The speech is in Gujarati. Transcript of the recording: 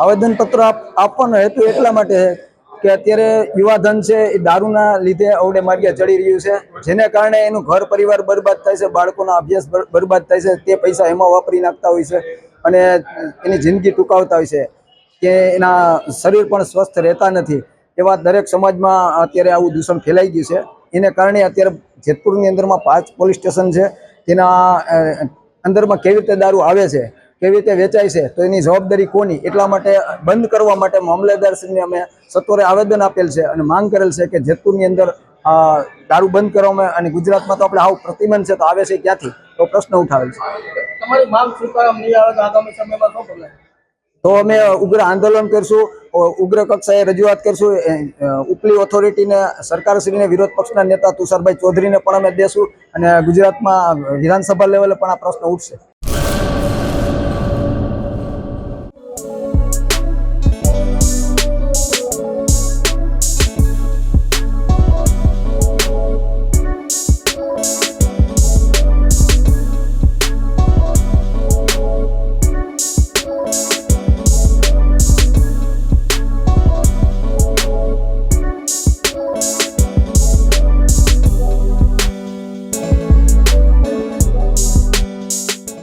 આવેદન પત્ર આપવાનું હેતુ એટલા માટે કે અત્યારે યુવાધન છે, એ દારૂના લીધે અવડે માર્ગે ચડી રહ્યું છે. જેને કારણે એનું ઘર પરિવાર બરબાદ થાય છે, બાળકોનો અભ્યાસ બર- બરબાદ થાય છે, તે પૈસા એમાં વાપરી નાખતા હોય છે અને એની જિંદગી ટૂંકાવતા હોય છે. કે એના શરીર પણ સ્વસ્થ રહેતા નથી. એવા દરેક સમાજમાં અત્યારે આવું દૂષણ ફેલાઈ ગયું છે. એને કારણે અત્યારે જેતપુરની અંદરમાં પાંચ પોલીસ સ્ટેશન છે. તેના અંદરમાં કેવી રીતે દારૂ આવે છે કેવી રીતે વેચાય છે તો એની જવાબદારી કોની? એટલા માટે બંધ કરવા માટે મામલતદારશ્રીને અમે સત્વરે આવેદન આપેલ છે અને માંગ કરેલ છે કે જેતપુરની અંદર દારૂ બંધ કરવામાં અને ગુજરાતમાં તો આપણે આવું પ્રતિબંધ છે તો આવે છે ક્યાંથી? તો પ્રશ્ન ઉઠાવેલ છે. તમારી માંગ સ્વીકારવા નહીં આવે તો આગામી સમયમાં શું તો અમે ઉગ્ર આંદોલન કરશું. ઉગ્ર કક્ષાએ રજૂઆત કરશું. ઉપલી ઓથોરિટીને સરકારશ્રીને, વિરોધ પક્ષના નેતા તુષારભાઈ ચૌધરીને પણ અમે દેશું અને ગુજરાતમાં વિધાનસભા લેવલે પણ આ પ્રશ્ન ઉઠશે.